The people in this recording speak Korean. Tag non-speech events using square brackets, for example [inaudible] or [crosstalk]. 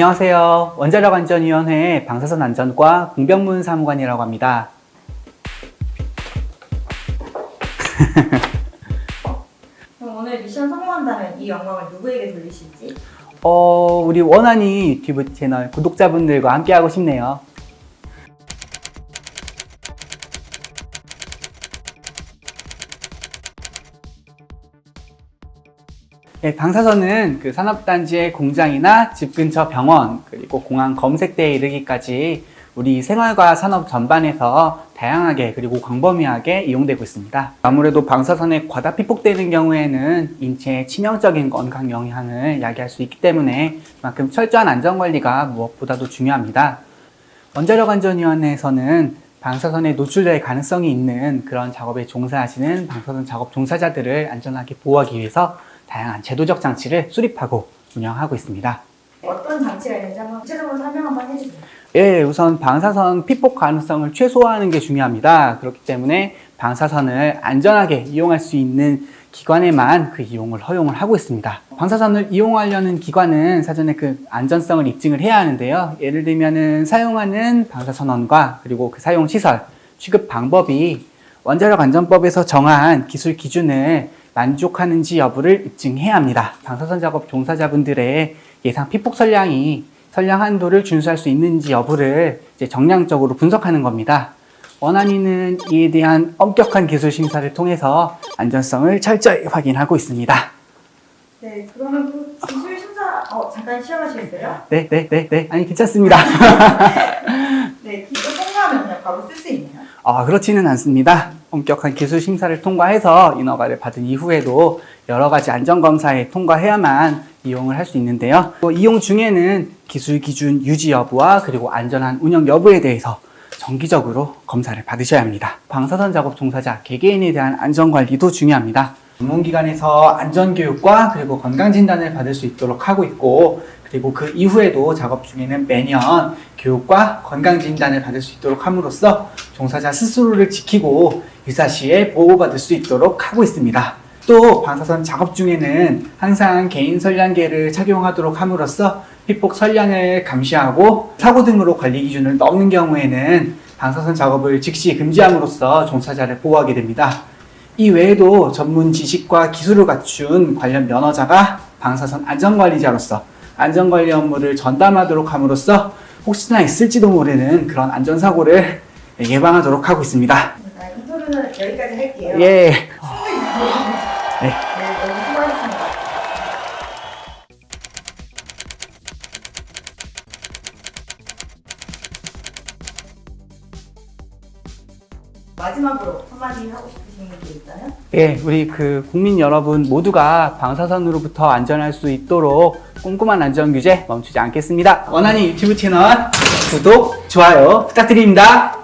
안녕하세요. 원자력 안전위원회 방사선 안전과 공병문 사무관이라고 합니다. [laughs] 그럼 오늘 미션 성공한다면 이 영광을 누구에게 돌리실지? 어, 우리 원한이 유튜브 채널 구독자분들과 함께 하고 싶네요. 네, 방사선은 그 산업단지의 공장이나 집 근처 병원, 그리고 공항 검색대에 이르기까지 우리 생활과 산업 전반에서 다양하게 그리고 광범위하게 이용되고 있습니다. 아무래도 방사선에 과다 피폭되는 경우에는 인체에 치명적인 건강 영향을 야기할 수 있기 때문에 그만큼 철저한 안전관리가 무엇보다도 중요합니다. 원자력 안전위원회에서는 방사선에 노출될 가능성이 있는 그런 작업에 종사하시는 방사선 작업 종사자들을 안전하게 보호하기 위해서 다양한 제도적 장치를 수립하고 운영하고 있습니다. 어떤 장치가 있는지 한번 구체적으로 설명 한번 해주세요. 예, 우선 방사선 피폭 가능성을 최소화하는 게 중요합니다. 그렇기 때문에 방사선을 안전하게 이용할 수 있는 기관에만 그 이용을 허용을 하고 있습니다. 방사선을 이용하려는 기관은 사전에 그 안전성을 입증을 해야 하는데요. 예를 들면은 사용하는 방사선원과 그리고 그 사용 시설, 취급 방법이 원자력 안전법에서 정한 기술 기준을 만족하는지 여부를 입증해야 합니다. 방사선 작업 종사자분들의 예상 피폭 선량이 선량 한도를 준수할 수 있는지 여부를 이제 정량적으로 분석하는 겁니다. 원안위는 이에 대한 엄격한 기술 심사를 통해서 안전성을 철저히 확인하고 있습니다. 네, 그러면 그 기술 심사 어, 잠깐 시험하시겠어요? 네, 네, 네, 네. 아니, 괜찮습니다. [laughs] 네, 기술 통과하면요 바로 쓸 수 있나요? 아, 그렇지는 않습니다. 엄격한 기술 심사를 통과해서 인허가를 받은 이후에도 여러 가지 안전검사에 통과해야만 이용을 할 수 있는데요. 또 이용 중에는 기술 기준 유지 여부와 그리고 안전한 운영 여부에 대해서 정기적으로 검사를 받으셔야 합니다. 방사선 작업 종사자 개개인에 대한 안전관리도 중요합니다. 전문기관에서 안전교육과 그리고 건강진단을 받을 수 있도록 하고 있고 그리고 그 이후에도 작업 중에는 매년 교육과 건강진단을 받을 수 있도록 함으로써 종사자 스스로를 지키고 유사 시에 보호받을 수 있도록 하고 있습니다. 또 방사선 작업 중에는 항상 개인 선량계를 착용하도록 함으로써 피폭 선량을 감시하고 사고 등으로 관리 기준을 넘는 경우에는 방사선 작업을 즉시 금지함으로써 종사자를 보호하게 됩니다. 이 외에도 전문 지식과 기술을 갖춘 관련 면허자가 방사선 안전관리자로서 안전관리 업무를 전담하도록 함으로써 혹시나 있을지도 모르는 그런 안전사고를 예방하도록 하고 있습니다. 네, 인터뷰는 여기까지 할게요. 예. 네, 마지막으로 한마디 하고 싶으신 게 있다면? 예, 우리 그 국민 여러분 모두가 방사선으로부터 안전할 수 있도록 꼼꼼한 안전 규제 멈추지 않겠습니다. 원한이 유튜브 채널 구독, 좋아요 부탁드립니다.